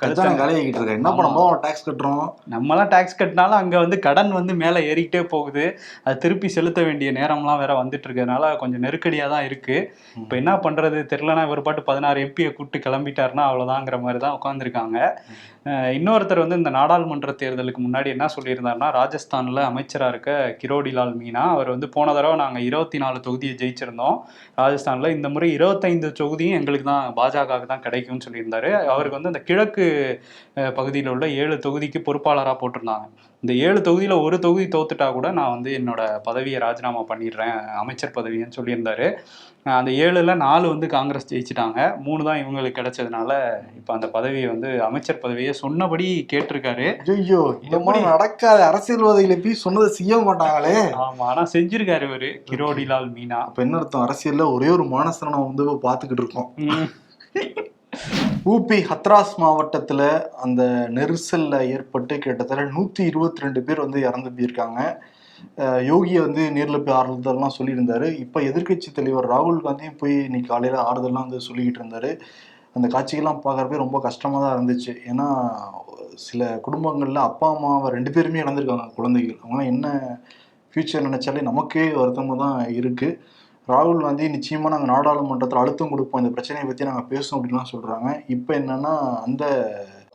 கழுத்த கழுத்தான காலியாகிட்டு இருக்க. என்ன பண்ண போதும் டாக்ஸ் கட்டுறோம். நம்மலாம் டாக்ஸ் கட்டினாலும் அங்க வந்து கடன் வந்து மேல ஏறிக்கிட்டே போகுது. அது திருப்பி செலுத்த வேண்டிய நேரம்லாம் வேற வந்துட்டு இருக்கறதுனால கொஞ்சம் நெருக்கடியா தான் இருக்கு. இப்போ என்ன பண்றது? தெரியலனா இவர் பாட்டு பதினாறு எம்பியை கூப்பிட்டு கிளம்பிட்டாருன்னா அவ்வளவுதாங்கிற மாதிரி தான் உட்காந்துருக்காங்க இன்னொருத்தர் வந்து இந்த நாடாளுமன்ற தேர்தலுக்கு முன்னாடி என்ன சொல்லியிருந்தாருன்னா ராஜஸ்தானில் அமைச்சராக இருக்க கிரோடிலால் மீனா அவர் வந்து போன தடவை நாங்கள் இருபத்தி நாலு தொகுதியை ஜெயிச்சிருந்தோம். ராஜஸ்தானில் இந்த முறை இருபத்தைந்து தொகுதியும் எங்களுக்கு தான் பாஜகவுக்கு தான் கிடைக்கும்னு சொல்லியிருந்தாரு. அவருக்கு வந்து அந்த கிழக்கு பகுதியில் உள்ள ஏழு தொகுதிக்கு பொறுப்பாளராக போட்டிருந்தாங்க. இந்த ஏழு தொகுதியில் ஒரு தொகுதி தோத்துட்டா கூட நான் வந்து என்னோட பதவியை ராஜினாமா பண்ணிடுறேன் அமைச்சர் பதவின்னு சொல்லியிருந்தாரு. அந்த ஏழுல நாலு வந்து காங்கிரஸ் ஜெயிச்சிட்டாங்க. மூணு தான் இவங்களுக்கு கிடைச்சதுனால இப்போ அந்த பதவியை வந்து அமைச்சர் பதவியை சொன்னபடி கேட்டிருக்காரு. ஐயோ இந்த மாதிரி நடக்காத அரசியல்வாதிகளை போய் சொன்னதை செய்ய மாட்டாங்களே ஆமா ஆனா செஞ்சிருக்காரு இவரு கிரோடிலால் மீனா. அப்ப என்ன அர்த்தம்? அரசியல்ல ஒரே ஒரு மானசனம் வந்து இப்ப பாத்துக்கிட்டு இருக்கோம். ஊபி ஹத்ராஸ் மாவட்டத்துல அந்த நெரிசல்ல ஏற்பட்டு கிட்டத்தட்ட நூத்தி இருபத்தி ரெண்டு பேர் வந்து இறந்து போயிருக்காங்க. யோகியை வந்து நேர்ல போய் ஆறுதல்லாம் சொல்லியிருந்தாரு. இப்ப எதிர்க்கட்சி தலைவர் ராகுல் காந்தியும் போய் இன்னைக்கு காலையில ஆறுதல்லாம் வந்து சொல்லிக்கிட்டு இருந்தாரு. அந்த காட்சிகள்லாம் பார்க்கறப்பே ரொம்ப கஷ்டமா தான் இருந்துச்சு. ஏன்னா சில குடும்பங்கள்ல அப்பா அம்மாவை ரெண்டு பேருமே இழந்திருக்காங்க குழந்தைகள். அவங்களாம் என்ன ஃபியூச்சர் நினைச்சாலே நமக்கே வருத்தமாக தான் இருக்கு. ராகுல் காந்தி நிச்சயமா நாங்கள் நாடாளுமன்றத்தில் அழுத்தம் கொடுப்போம். இந்த பிரச்சனையை பத்தி நாங்கள் பேசுவோம் அப்படின்லாம் சொல்றாங்க. இப்போ என்னன்னா அந்த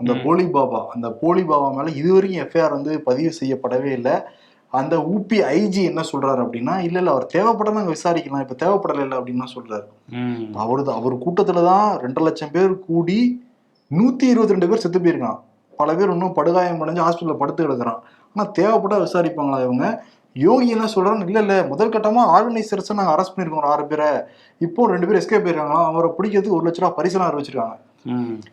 அந்த. போலி பாபா அந்த போலி பாபா மேல இதுவரைக்கும் எஃப்ஐஆர் வந்து பதிவு செய்யப்படவே இல்லை. அந்த ஊபி ஐஜி என்ன சொல்றாரு அப்படின்னா இல்ல இல்ல அவர் தேவைப்பட நாங்க விசாரிக்கலாம். இப்ப தேவைப்படல இல்லை அப்படின்னு சொல்றாரு. ம். அவரு அவர் கூட்டத்துல தான் ரெண்டு லட்சம் பேர் கூடி நூத்தி இருபத்தி ரெண்டு பேர் செத்து போயிருக்கான். பல பேர் இன்னும் படுகாயம் அடைஞ்சு ஹாஸ்பிட்டல்ல படுத்து கிடக்குறான். ஆனா தேவைப்பட்டா விசாரிப்பாங்களா இவங்க? யோகி என்ன சொல்றாரு இல்ல இல்ல முதல் கட்டமா ஆர்கனைசர்ஸ் நாங்க அரெஸ்ட் பண்ணிருக்கோம் ஒரு ஆறு பேரை. இப்போ ரெண்டு பேர் எஸ்கேப் போயிருக்காங்க அவரை பிடிக்கிறதுக்கு ஒரு லட்ச ரூபா பரிசெல்லாம் அறிவிச்சிருக்காங்க.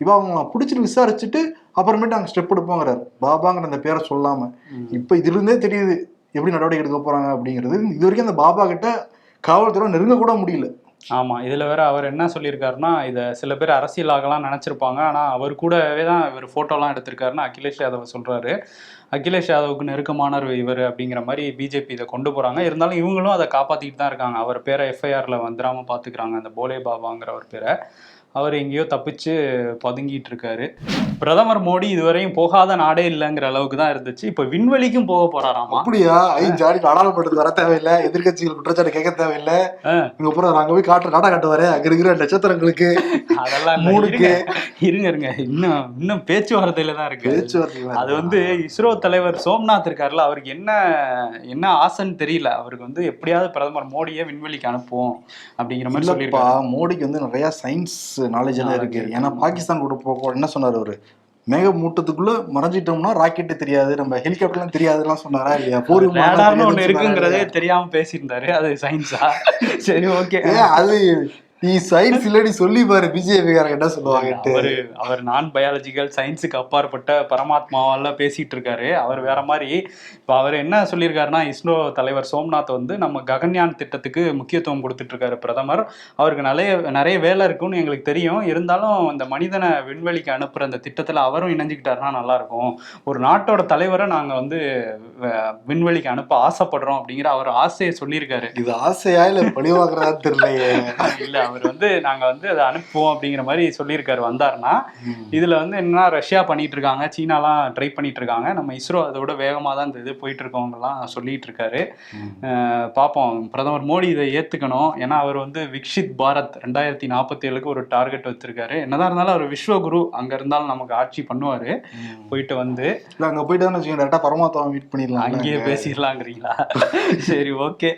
இப்போ அவங்க பிடிச்சிட்டு விசாரிச்சுட்டு அப்புறமேட்டு அங்க ஸ்டெப் எடுப்போங்கிறார். பாபாங்கிற அந்த பேரை சொல்லாம. இப்போ இதுல இருந்தே தெரியுது எப்படி நடவடிக்கை எடுக்க போறாங்க அப்படிங்கிறது. இது வரைக்கும் அந்த பாபா கிட்ட காவல்துறை நெருங்க கூட முடியல. ஆமா இதுல வேற அவர் என்ன சொல்லியிருக்காருன்னா இத சில பேர் அரசியலாகலாம் நினைச்சிருப்பாங்க. ஆனா அவர் கூடவே தான் இவர் போட்டோலாம் எடுத்திருக்காருன்னு அகிலேஷ் யாதவ் சொல்றாரு. அகிலேஷ் யாதவுக்கு நெருக்கமானவர் இவர் அப்படிங்கிற மாதிரி பிஜேபி இதை கொண்டு போறாங்க. இருந்தாலும் இவங்களும் அதை காப்பாத்திட்டு தான் இருக்காங்க. அவர் பேரை எஃப்ஐஆர்ல வந்துடாம பாத்துக்கிறாங்க அந்த போலே பாபாங்கிற ஒரு பேரை. அவர் எங்கேயோ தப்பிச்சு பதுங்கிட்டு இருக்காரு பிரதமர் மோடி இதுவரையும் போகாத நாடே இல்லைங்கிற அளவுக்கு தான் இருந்துச்சு. இப்ப விண்வெளிக்கும் போக போறாராமா? அப்படியா? ஐ ஜாடி நாடாளுமன்றத்துக்கு வர தேவையில்லை. எதிர்க்கட்சிகள் குற்றச்சாட்டு கேட்க தேவையில்லை. இங்க அப்புறம் அங்க போய் காட்டு நாடா காட்டுவாரு. அங்க இருக்கிற நட்சத்திரங்களுக்கு. அதெல்லாம். மூணுக்கு. இருங்க. இருங்க இன்னும் இன்னும் பேச்சுவார்த்தையில தான் இருக்கு. பேச்சுவார்த்தை அது வந்து இஸ்ரோ தலைவர் சோம்நாத் இருக்கார்ல அவருக்கு என்ன என்ன ஆசைன்னு தெரியல. அவருக்கு வந்து எப்படியாவது பிரதமர் மோடியை விண்வெளிக்கு அனுப்புவோம் அப்படிங்கிற மாதிரி சொல்லியிருக்காரு. மோடிக்கு வந்து நிறைய சயின்ஸ் நாலேஜ் எல்லாம் இருக்கு. ஏன்னா பாகிஸ்தான் கூட போக என்ன சொன்னாரு அவரு? மேக மூட்டத்துக்குள்ள மறைஞ்சிட்டோம்னா ராக்கெட் தெரியாது நம்ம ஹெலிகாப்டர்லாம் தெரியாதுலாம் சொன்னாரா இல்லையா? போர் தெரியாதுன்னு இருக்குங்கிறதே தெரியாம பேசியிருந்தாரு. அது சயின்ஸா சரி ஓகே அது நீ சயின்ஸ் இல்லடி சொல்லி பாரு பிஜேபி காரங்க என்ன சொல்லுவாங்கட்டு அவரு அவர் நான் பயாலஜிக்கல் சயின்ஸுக்கு அப்பாற்பட்ட பரமாத்மாவெல்லாம் பேசிட்டு இருக்காரு அவர் வேற மாதிரி இப்போ அவர் என்ன சொல்லியிருக்காருன்னா இஸ்ரோ தலைவர் சோம்நாத் வந்து நம்ம ககன்யான் திட்டத்துக்கு முக்கியத்துவம் கொடுத்துட்டு இருக்காரு பிரதமர். அவருக்கு நிறைய நிறைய வேலை இருக்குன்னு எங்களுக்கு தெரியும். இருந்தாலும் இந்த மனிதனை விண்வெளிக்கு அனுப்புற அந்த திட்டத்துல அவரும் இணைஞ்சுக்கிட்டாருன்னா நல்லா இருக்கும் ஒரு நாட்டோட தலைவரை நாங்க வந்து விண்வெளிக்கு அனுப்ப ஆசைப்படுறோம் அப்படிங்கிற அவர் ஆசையை சொல்லியிருக்காரு. இது ஆசையா இல்ல பழிவாக்குறதா தெரியலையே. இல்ல அவர் வந்து நாங்க வந்து அதை அனுப்புவோம் அப்படிங்கிற மாதிரி சொல்லியிருக்காரு வந்தாருன்னா இதுல வந்து என்னன்னா ரஷ்யா பண்ணிட்டு இருக்காங்க சீனாலாம் ட்ரை பண்ணிட்டு இருக்காங்க நம்ம இஸ்ரோ அதோட வேகமா தான் இந்த இது போயிட்டு இருக்கவங்கலாம் சொல்லிட்டு இருக்காரு பார்ப்போம் பிரதமர் மோடி இதை ஏத்துக்கணும். ஏன்னா அவர் வந்து விக்ஷித் பாரத் ரெண்டாயிரத்தி நாற்பத்தி ஏழுக்கு ஒரு டார்கெட் வச்சிருக்காரு. என்னதான் இருந்தாலும் அவர் விஸ்வகுரு அங்க இருந்தாலும் நமக்கு ஆட்சி பண்ணுவாரு. போயிட்டு வந்து அங்க போயிட்டு வச்சுக்கோங்க டேரக்டா பரமாத்மாவை மீட் பண்ணிடலாம் அங்கேயே பேசிடலாங்கிறீங்களா? சரி ஓகே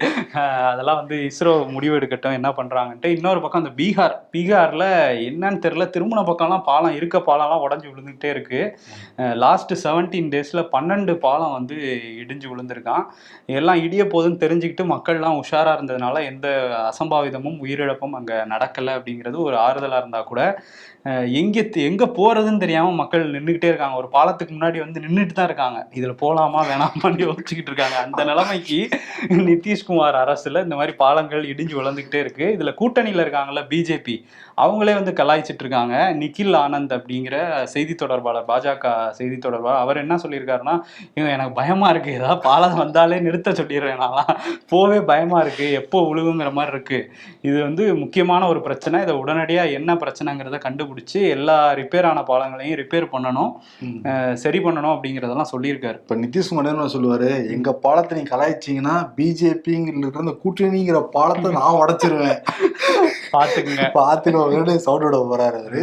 அதெல்லாம் வந்து இஸ்ரோ முடிவு எடுக்கட்டும் என்ன பண்றாங்கன்ட்டு இன்னொரு பக்கம் அந்த பீகார் பீகாரில் என்னன்னு தெரியல திருமண பக்கம்லாம் பாலம் இருக்க பாலம்லாம் உடஞ்சி விழுந்துகிட்டே இருக்கு. லாஸ்ட் செவன்டீன் டேஸில் பன்னெண்டு பாலம் வந்து இடிஞ்சு விழுந்திருக்கான். எல்லாம் இடிய போதுன்னு தெரிஞ்சுக்கிட்டு மக்கள்லாம் உஷாராக இருந்ததுனால எந்த அசம்பாவிதமும் உயிரிழப்பும் அங்கே நடக்கலை அப்படிங்கிறது ஒரு ஆறுதலாக இருந்தால் கூட எங்கே எங்கே போகிறதுன்னு தெரியாமல் மக்கள் நின்றுக்கிட்டே இருக்காங்க. ஒரு பாலத்துக்கு முன்னாடி வந்து நின்றுட்டு தான் இருக்காங்க. இதில் போகலாமா வேணாமான்னு யோசிச்சுக்கிட்டு இருக்காங்க. அந்த நிலைமைக்கு நிதிஷ்குமார் அரசில் இந்த மாதிரி பாலங்கள் இடிஞ்சு வளர்ந்துக்கிட்டே இருக்குது இதில் கூட்டணியில் இருக்காங்கல்ல பிஜேபி. அவங்களே வந்து கலாய்ச்சிட்டு இருக்காங்க நிக்கில் ஆனந்த் அப்படிங்கிற செய்தி தொடர்பாளர் பாஜக செய்தி தொடர்பாளர் அவர் என்ன சொல்லியிருக்காருன்னா "ஏங்க, எனக்கு பயமா இருக்கு. ஏதாவது பாலம் வந்தாலே நிறுத்த சொல்லிடுறேன் நான்லாம். போவே பயமா இருக்கு. எப்போ விழுகுங்கிற மாதிரி இருக்கு. இது வந்து முக்கியமான ஒரு பிரச்சனை. இதை உடனடியா என்ன பிரச்சனைங்கிறத கண்டுபிடிச்சு எல்லா ரிப்பேர் ஆன பாலங்களையும் ரிப்பேர் பண்ணணும். சரி பண்ணணும் அப்படிங்கிறதெல்லாம் சொல்லியிருக்காரு. இப்ப நிதிஷ்குமார் என்ன சொல்லுவாரு எங்க பாலத்தை நீ கலாய்ச்சீங்கன்னா பிஜேபிங்கிற அந்த கூட்டணிங்கிற பாலத்தை நான் உடைச்சிருவேன். பாத்துக்குங்க பாத்துக்கோங்க சவுண்டோட போறாரு அவரு.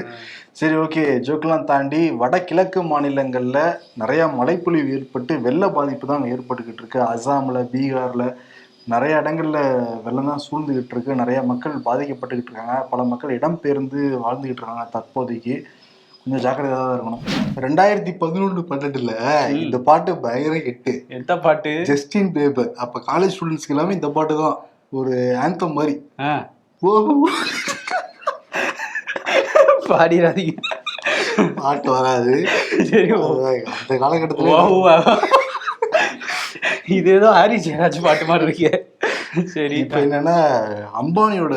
சரி ஓகே ஜோக்கெல்லாம் தாண்டி வடகிழக்கு மாநிலங்கள்ல நிறைய மழைப்பொழிவு ஏற்பட்டு வெள்ள பாதிப்பு தான் ஏற்பட்டுக்கிட்டு இருக்கு. அசாம்ல பீகார்ல நிறைய இடங்கள்ல வெள்ளம் தான் சூழ்ந்துகிட்டு இருக்கு. நிறைய மக்கள் பாதிக்கப்பட்டுக்கிட்டு இருக்காங்க. பல மக்கள் இடம்பெயர்ந்து வாழ்ந்துகிட்டு இருக்காங்க தற்போதைக்கு. கொஞ்சம் ஜாக்கிரதையா தான் இருக்கணும். ரெண்டாயிரத்தி பதினொன்று பன்னெண்டுல இந்த பாட்டு பயங்கர ஹிட்டு எந்த பாட்டு? ஜஸ்டின் பேபர் அப்ப காலேஜ் ஸ்டூடெண்ட்ஸ்க்கு எல்லாமே இந்த பாட்டு தான். ஒரு ஆந்தம் மாதிரி. பாடிடாதீங்க. பாட்டு வராது. சரி. அந்த காலகட்டத்துல இது ஏதோ ஹாரி ஜெயராஜ் பாட்டு மாதிரி இருக்கே. சரி இப்ப என்னன்னா அம்பானியோட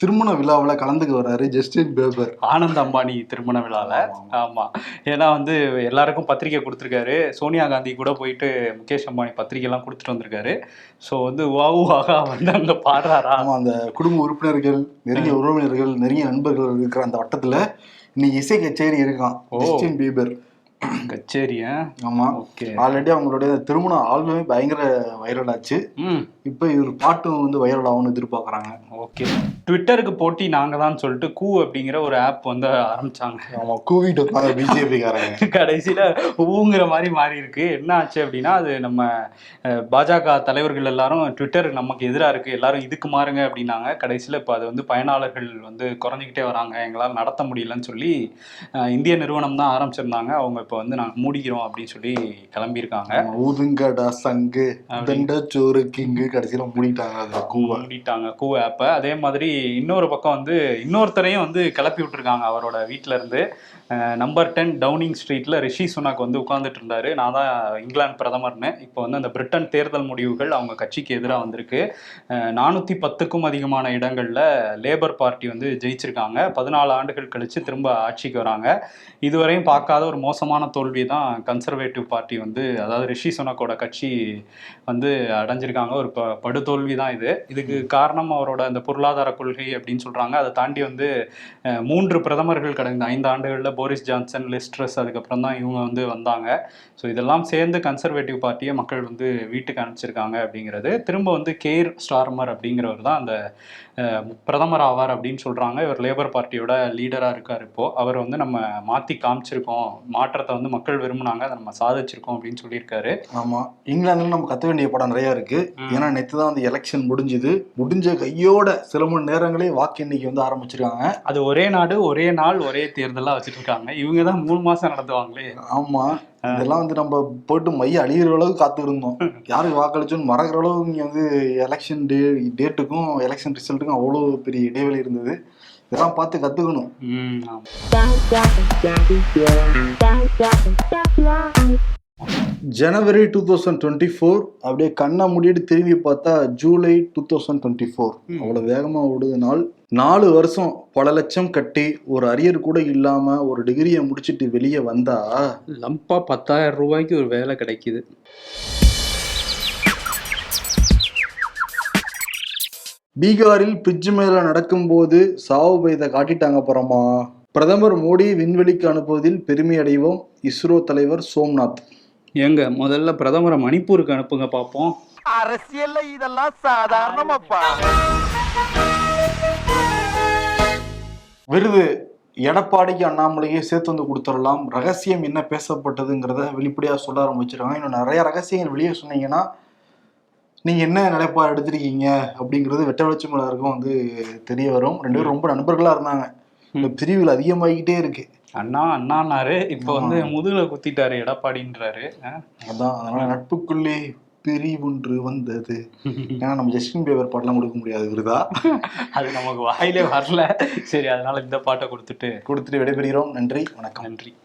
திருமண விழாவுல கலந்துக்க வர்றாரு ஜஸ்டின் பேபர். ஆனந்த் அம்பானி திருமண விழால. ஆமா ஏன்னா வந்து எல்லாருக்கும் பத்திரிக்கை கொடுத்துருக்காரு. சோனியா காந்தி கூட போயிட்டு முகேஷ் அம்பானி பத்திரிக்கை எல்லாம் கொடுத்துட்டு வந்திருக்காரு. ஸோ வந்து வாவு ஆகா வந்து அங்க பாடுறாரா? ஆமா அந்த குடும்ப உறுப்பினர்கள் நெருங்கிய உறவினர்கள் நெருங்கிய நண்பர்கள் இருக்கிற அந்த வட்டத்துல இன்னைக்கு இசை கச்சேரி இருக்கான். Justin Bieber. கச்சேரி ஆமா. ஓகே. ஆல்ரெடி அவங்களுடைய திருமண ஆல்பமே பயங்கர வைரல் ஆச்சு. ம். இப்ப இவர் பாட்டும் வந்து வைரல் ஆகும்னு எதிர்பார்க்கறாங்க. ஓகே. ட்விட்டருக்கு போட்டி நாங்க தான் சொல்லிட்டு கூ அப்படிங்கிற ஒரு ஆப் வந்து ஆரம்பிச்சாங்க. ஆமா கூவிட்டு இருப்பாங்க பிஜேபி காரங்க கடைசியில ஊங்கிற மாதிரி மாறி இருக்கு என்ன ஆச்சு அப்படின்னா அது நம்ம பாஜக தலைவர்கள் எல்லாரும் ட்விட்டர் நமக்கு எதிரா இருக்கு எல்லாரும் இதுக்கு மாறுங்க அப்படின்னாங்க. கடைசியில இப்ப அது வந்து பயனாளர்கள் வந்து குறைஞ்சிக்கிட்டே வராங்க. எங்களால் நடத்த முடியலன்னு சொல்லி இந்திய நிறுவனம் தான் ஆரம்பிச்சிருந்தாங்க. அவங்க இப்ப வந்து நாங்க மூடிக்கிறோம் அப்படின்னு சொல்லி கிளம்பியிருக்காங்க. ஊதுங்கடா சங்கு அப்படி. தண்ட சோறு கிங்கு கடைசியில மூடிட்டாங்க அது கூவ. மூடிட்டாங்க கூ ஆப்பை அதே மாதிரி இன்னொரு பக்கம் வந்து இன்னொருத்தரையும் வந்து கிளப்பி விட்டுருக்காங்க அவரோட வீட்ல இருந்து. நம்பர் டென் டவுனிங் ஸ்ட்ரீட்ல ரிஷி சுனாக் வந்து உட்கார்ந்துட்டு இருந்தாரு. நான் தான் இங்கிலாந்து பிரதமர்னு. இப்போ வந்து அந்த பிரிட்டன் தேர்தல் முடிவுகள் அவங்க கட்சிக்கு எதிராக வந்திருக்கு. நானூற்றி பத்துக்கும் அதிகமான இடங்களில் லேபர் பார்ட்டி வந்து ஜெயிச்சிருக்காங்க. பதினாலு ஆண்டுகள் கழித்து திரும்ப ஆட்சிக்கு வராங்க. இதுவரையும் பார்க்காத ஒரு மோசமான தோல்வி தான் கன்சர்வேட்டிவ் பார்ட்டி வந்து அதாவது ரிஷி சுனக்கோட கட்சி வந்து அடைஞ்சிருக்காங்க. ஒரு ப படுதோல்வி தான் இது. இதுக்கு காரணம் அவரோட அந்த பொருளாதார கொள்கை அப்படின்னு சொல்கிறாங்க அதை தாண்டி வந்து மூன்று பிரதமர்கள் கடந்த ஐந்து ஆண்டுகளில் போரிஸ் ஜான்சன் லிஸ்ட்ரஸ் அதுக்கப்புறம் தான் இவங்க வந்து வந்தாங்க. ஸோ இதெல்லாம் சேர்ந்து கன்சர்வேட்டிவ் பார்ட்டியை மக்கள் வந்து வீட்டுக்கு அனுப்பிச்சிருக்காங்க அப்படிங்கிறது. திரும்ப வந்து கேர் ஸ்டார்மர் அப்படிங்கிறவர் தான் அந்த பிரதமர் ஆவார் அப்படின்னு சொல்கிறாங்க இவர் லேபர் பார்ட்டியோட லீடராக இருக்கார் இப்போது அவர் வந்து நம்ம மாற்றி காமிச்சிருக்கோம். மாற்றத்தை வந்து மக்கள் விரும்புனாங்க. அதை நம்ம சாதிச்சிருக்கோம் அப்படின்னு சொல்லியிருக்காரு. ஆமா. இங்கிலாந்துல நம்ம கத்த வேண்டிய படம் நிறைய இருக்கு. ம். ஏன்னா நேத்து தான் வந்து எலெக்ஷன் முடிஞ்சுது. முடிஞ்ச கையோட சில மணி நேரங்களே வாக்கு எண்ணிக்கை வந்து ஆரம்பிச்சிருக்காங்க. அது ஒரே நாடு ஒரே நாள் ஒரே தேர்தலாக வச்சுட்டு இருக்காங்க. இவங்க தான் மூணு மாதம் நடத்துவாங்களே. ஆமா. இதெல்லாம் வந்து நம்ம போட்டு மைய அழியிற அளவுக்கு காத்து இருந்தோம் யாருக்கு வாக்களிச்சோன்னு மறக்கிற அளவுக்கு இங்க வந்து எலெக்ஷன் டே டேட்டுக்கும் எலெக்ஷன் ரிசல்ட்டுக்கும் அவ்வளோ பெரிய இடைவெளி இருந்தது. இதெல்லாம் பார்த்து கத்துக்கணும். January two thousand twenty four அப்படியே கண்ணை மூடிட்டு திரும்பி பார்த்தா July two thousand twenty four. அவ்வளோ வேகமாக ஓடுது நாள். நாலு வருஷம் பல லட்சம் கட்டி ஒரு அரியர் கூட இல்லாம ஒரு டிகிரியை முடிச்சிட்டு வெளியே வந்தா லம்பா பத்தாயிரம் ரூபாய்க்கு ஒரு வேலை கிடைக்குது. பீகாரில் பிரிட்ஜ் மேல நடக்கும்போது சாவு பயத்தை காட்டிட்டாங்க அப்புறமா பிரதமர் மோடி விண்வெளிக்கு அனுப்புவதில் பெருமை அடைவோம். இஸ்ரோ தலைவர் சோம்நாத். ஏங்க முதல்ல பிரதமரை மணிப்பூருக்கு அனுப்புங்க பார்ப்போம் அரசியல்ல இதெல்லாம் சாதாரணமாப்பா. விருது எடப்பாடிக்கு அண்ணாமலையே சேர்த்து வந்து கொடுத்துடலாம். ரகசியம் என்ன பேசப்பட்டதுங்கிறத வெளிப்படையாக சொல்ல ஆரம்பிச்சிருக்காங்க. இன்னும் நிறைய ரகசியங்கள் வெளியே சொன்னீங்கன்னா நீங்க என்ன நிலைப்பாடு எடுத்திருக்கீங்க அப்படிங்கிறது வெட்ட வெளிச்சம் எல்லாருக்கும் வந்து தெரிய வரும். ரெண்டு பேரும் ரொம்ப நண்பர்களா இருந்தாங்க. இந்த பிரிவுகள் அதிகமாகிக்கிட்டே இருக்கு. அண்ணா அண்ணான்னாரு. இப்போ வந்து முதுகுல குத்திட்டாரு எடப்பாடின்றாரு. அதான் அதனால நட்புக்குள்ளே பிரிவொன்று வந்தது. ஏன்னா நம்ம ஜஸ்டின் பேவர் பாட்டெல்லாம் கொடுக்க முடியாது விருதா? அது நமக்கு வாயிலே வரல. சரி அதனால இந்த பாட்டை கொடுத்துட்டு கொடுத்துட்டு விடைபெறுகிறோம். நன்றி வணக்கம். நன்றி.